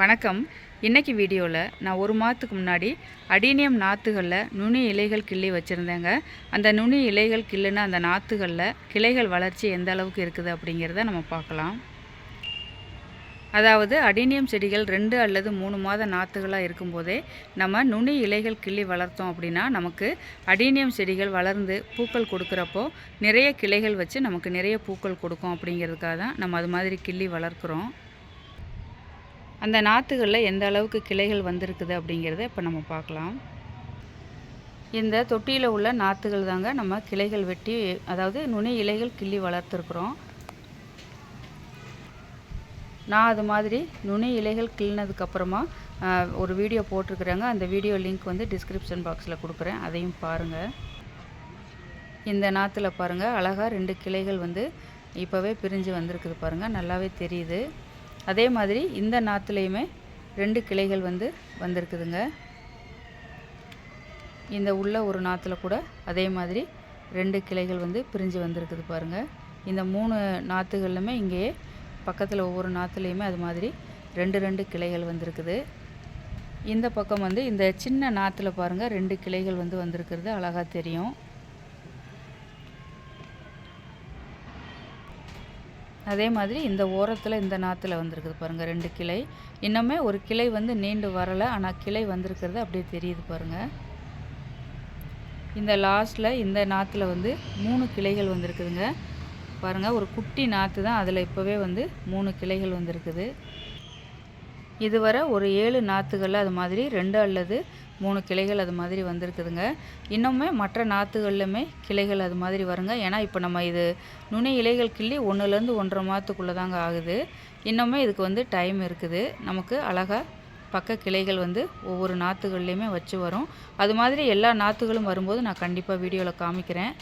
வணக்கம். இன்றைக்கி வீடியோவில் நான் ஒரு மாதத்துக்கு முன்னாடி அடீனியம் நாற்றுகளில் நுனி இலைகள் கிள்ளி வச்சுருந்தேங்க. அந்த நுனி இலைகள் கிள்ளுன அந்த நாற்றுகளில் கிளைகள் வளர்ச்சி எந்த அளவுக்கு இருக்குது அப்படிங்கிறத நம்ம பார்க்கலாம். அதாவது அடீனியம் செடிகள் ரெண்டு அல்லது மூணு மாத நாற்றுகளாக இருக்கும்போதே நம்ம நுனி இலைகள் கிள்ளி வளர்த்தோம் அப்படின்னா நமக்கு அடீனியம் செடிகள் வளர்ந்து பூக்கள் கொடுக்குறப்போ நிறைய கிளைகள் வச்சு நமக்கு நிறைய பூக்கள் கொடுக்கும் அப்படிங்கிறதுக்காக தான் நம்ம அது மாதிரி கிள்ளி வளர்க்குறோம். அந்த நாற்றுகளில் எந்த அளவுக்கு கிளைகள் வந்திருக்குது அப்படிங்கிறத இப்போ நம்ம பார்க்கலாம். இந்த தொட்டியில் உள்ள நாற்றுகள் தாங்க நம்ம கிளைகள் வெட்டி அதாவது நுனி இலைகள் கிள்ளி வளர்த்துருக்குறோம். நான் அது மாதிரி நுனி இலைகள் கிள்ளினதுக்கப்புறமா ஒரு வீடியோ போட்டிருக்குறாங்க. அந்த வீடியோ லிங்க் வந்து டிஸ்கிரிப்ஷன் பாக்ஸில் கொடுக்குறேன். அதையும் பாருங்கள் இந்த நாற்றுல பாருங்கள் அழகாக ரெண்டு கிளைகள் வந்து இப்போவே பிரிஞ்சு வந்திருக்குது பாருங்கள் நல்லாவே தெரியுது. அதே மாதிரி இந்த நாற்றுலையுமே ரெண்டு கிளைகள் வந்து வந்திருக்குதுங்க. இந்த உள்ள ஒரு நாற்றுல கூட அதே மாதிரி ரெண்டு கிளைகள் வந்து பிரிஞ்சு வந்திருக்குது பாருங்கள் இந்த மூணு நாற்றுகள்லுமே இங்கேயே பக்கத்தில் ஒவ்வொரு நாற்றுலையுமே அது மாதிரி ரெண்டு ரெண்டு கிளைகள் வந்திருக்குது. இந்த பக்கம் வந்து இந்த சின்ன நாற்றுல பாருங்கள் ரெண்டு கிளைகள் வந்து வந்திருக்கிறது அழகாக தெரியும். அதே மாதிரி இந்த ஓரத்தில் இந்த நாற்றுல வந்திருக்குது பாருங்கள் ரெண்டு கிளை. இன்னுமே ஒரு கிளை வந்து நீண்டு வரலை ஆனால் கிளை வந்திருக்கிறது அப்படியே தெரியுது பாருங்கள் இந்த லாஸ்ட்டில் இந்த நாற்றுல வந்து மூணு கிளைகள் வந்திருக்குதுங்க. பாருங்கள் ஒரு குட்டி நாற்று தான் அதில் இப்போவே வந்து மூணு கிளைகள் வந்திருக்குது. இதுவரை ஒரு ஏழு நாற்றுகளில் அது மாதிரி ரெண்டு அல்லது மூணு கிளைகள் அது மாதிரி வந்திருக்குதுங்க. இன்னுமே மற்ற நாற்றுகள்லையுமே கிளைகள் அது மாதிரி வருங்க. ஏன்னா இப்போ நம்ம இது நுனி இலைகள் கிள்ளி ஒன்றுலேருந்து ஒன்றரை மாதத்துக்குள்ளே தாங்க ஆகுது. இன்னுமே இதுக்கு வந்து டைம் இருக்குது. நமக்கு அழகாக பக்க கிளைகள் வந்து ஒவ்வொரு நாற்றுகள்லையுமே வச்சு வரும். அது மாதிரி எல்லா நாற்றுகளும் வரும்போது நான் கண்டிப்பாக வீடியோவில் காமிக்கிறேன்.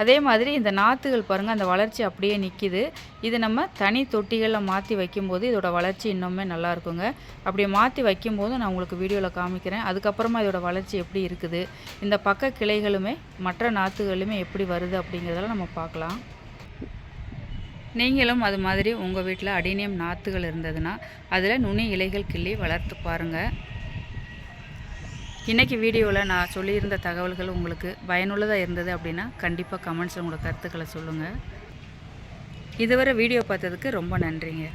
அதே மாதிரி இந்த நாற்றுகள் பாருங்கள் அந்த வளர்ச்சி அப்படியே நிற்கிது இது நம்ம தனி தொட்டிகளில் மாற்றி வைக்கும்போது இதோட வளர்ச்சி இன்னுமே நல்லா இருக்குங்க. அப்படி மாற்றி வைக்கும்போது நான் உங்களுக்கு வீடியோவில் காமிக்கிறேன். அதுக்கப்புறமா இதோட வளர்ச்சி எப்படி இருக்குது இந்த பக்க கிளைகளுமே மற்ற நாற்றுகளுமே எப்படி வருது அப்படிங்கிறதெல்லாம் நம்ம பார்க்கலாம். நீங்களும் அது மாதிரி உங்கள் வீட்டில் அடினியம் நாற்றுகள் இருந்ததுன்னா அதில் நுனி இலைகள் கிள்ளி வளர்த்து பாருங்கள் இன்றைக்கி வீடியோவில் நான் சொல்லியிருந்த தகவல்கள் உங்களுக்கு பயனுள்ளதாக இருந்தது அப்படின்னா கண்டிப்பாக கமெண்ட்ஸில் உங்களோட கருத்துக்களை சொல்லுங்கள் இதுவரை வீடியோ பார்த்ததுக்கு ரொம்ப நன்றிங்க.